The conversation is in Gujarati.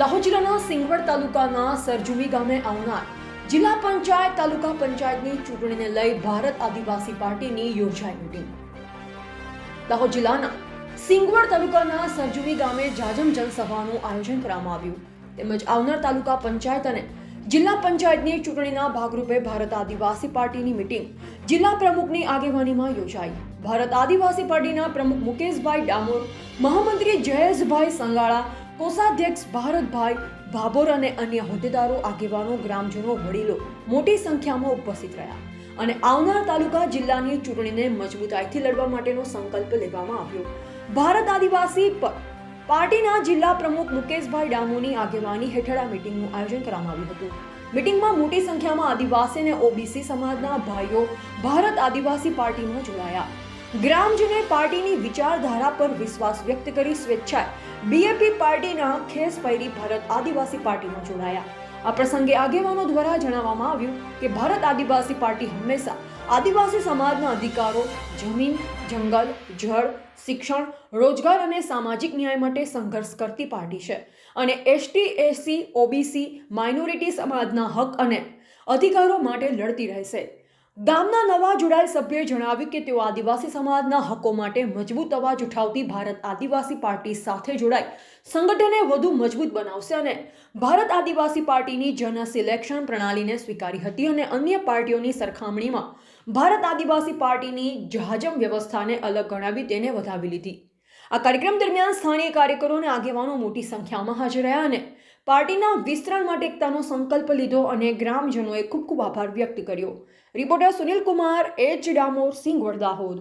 દાહોદ જિલ્લાના સિંગવડ તાલુકાના સરજુમી ગામે આવનાર જિલ્લા પંચાયત તાલુકા પંચાયતની ચૂંટણીને લઈ ભારત આદિવાસી પાર્ટીની યોજાઈ મીટિંગ દાહોદ જિલ્લાના સિંગવડ તાલુકાના સરજુમી ગામે જાજમ જનસભાનું આયોજન કરવામાં આવ્યું. તેમજ આવનાર તાલુકા પંચાયત અને જિલ્લા પંચાયતની ચૂંટણીના ભાગરૂપે ભારત આદિવાસી પાર્ટીની મીટિંગ જિલ્લા પ્રમુખની આગેવાનીમાં યોજાઈ. ભારત આદિવાસી પાર્ટીના પ્રમુખ મુકેશભાઈ ડામોર, મહામંત્રી જયેશભાઈ સંગાળા કોષાધ્યક્ષ ભારતભાઈ ભાભોર અને અન્ય હોદ્દેદારો, આગેવાનો, ગ્રામજનો, વડીલો મોટી સંખ્યામાં ઉપસ્થિત રહ્યા અને આવનાર તાલુકા જિલ્લાની ચૂંટણીને મજબૂતાઈથી લડવા માટેનો સંકલ્પ લેવામાં આવ્યો. ભારત આદિવાસી પાર્ટીના જિલ્લા પ્રમુખ મુકેશભાઈ ડામોની આગેવાની હેઠળ આ મીટિંગનું આયોજન કરવામાં આવ્યું હતું. મીટિંગમાં મોટી સંખ્યામાં આદિવાસી અને ઓબીસી સમાજના ભાઈઓ ભારત આદિવાસી પાર્ટીમાં જોડાયા. ગ્રામજનોએ પાર્ટીની વિચારધારા પર વિશ્વાસ વ્યક્ત કરી સ્વેચ્છાએ બીએપી પાર્ટીના ખેસ પહેરી ભારત આદિવાસી પાર્ટીમાં જોડાયા. આ પ્રસંગે આગેવાનો દ્વારા જણાવવામાં આવ્યું કે ભારત આદિવાસી પાર્ટી હંમેશા આદિવાસી સમાજના અધિકારો, જમીન, જંગલ, જળ, શિક્ષણ, રોજગાર અને સામાજિક ન્યાય માટે સંઘર્ષ કરતી પાર્ટી છે અને એસટી એસસી ઓબીસી માઇનોરિટી સમાજના હક અને અધિકારો માટે લડતી રહેશે. ગામના નવા જોડાયેલ સભ્યએ જણાવ્યું કે તેઓ આદિવાસી સમાજના હકો માટે મજબૂત અવાજ ઉઠાવતી ભારત આદિવાસી પાર્ટી સાથે જોડાઈ સંગઠને વધુ મજબૂત બનાવશે અને ભારત આદિવાસી પાર્ટીની જન સિલેક્શન પ્રણાલીને સ્વીકારી હતી અને અન્ય પાર્ટીઓની સરખામણીમાં ભારત આદિવાસી પાર્ટીની જહાજમ વ્યવસ્થાને અલગ ગણાવી તેને વધાવી લીધી. આ કાર્યક્રમ દરમિયાન સ્થાનિક કાર્યકરો અને આગેવાનો મોટી સંખ્યામાં હાજર રહ્યા અને પાર્ટીના વિસ્તરણ માટે એકતાનો સંકલ્પ લીધો અને ગ્રામજનોએ ખૂબ ખૂબ આભાર વ્યક્ત કર્યો. Reporter Sunil Kumar, H Damor Singvad Dahod